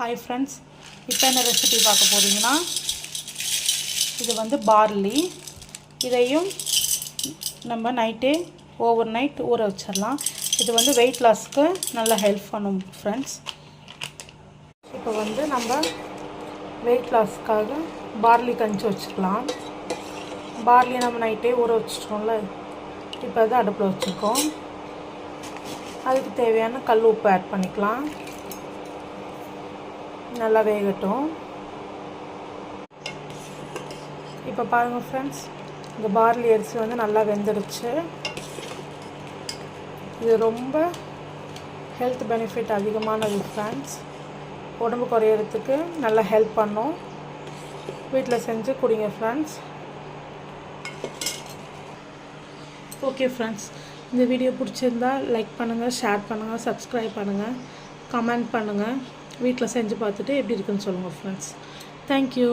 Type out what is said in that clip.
Hi friends இப்போ என்ன recipe பார்க்க போகிறீங்கன்னா இது வந்து பார்லி இதையும் நம்ம நைட்டே ஓவர் நைட் ஊற வச்சிடலாம். இது வந்து வெயிட் லாஸ்க்கு நல்லா ஹெல்ப் பண்ணும் ஃப்ரெண்ட்ஸ் இப்போ வந்து நம்ம வெயிட் லாஸ்க்காக பார்லி கஞ்சி வச்சுக்கலாம் பார்லி நம்ம நைட்டே ஊற வச்சிட்டோம்ல இப்போ அது அடுப்பில் வச்சுருக்கோம். அதுக்கு தேவையான கல் உப்பு ஆட் பண்ணிக்கலாம். நல்லா வேகட்டும். இப்போ பாருங்கள் ஃப்ரெண்ட்ஸ் இந்த பார்லி அரிசி வந்து நல்லா வெந்துடுச்சு. இது ரொம்ப ஹெல்த் பெனிஃபிட் அதிகமானது ஃப்ரெண்ட்ஸ் உடம்பு குறையிறதுக்கு நல்லா ஹெல்ப் பண்ணும். வீட்டில் செஞ்சு குடிங்க ஃப்ரெண்ட்ஸ் ஓகே ஃப்ரெண்ட்ஸ் இந்த வீடியோ பிடிச்சிருந்தா லைக் பண்ணுங்கள் ஷேர் பண்ணுங்கள் சப்ஸ்கிரைப் பண்ணுங்கள் கமெண்ட் பண்ணுங்கள் வீட்டில் செஞ்சு பார்த்துட்டு எப்படி இருக்குன்னு சொல்லுங்கள் ஃப்ரெண்ட்ஸ் தேங்க்யூ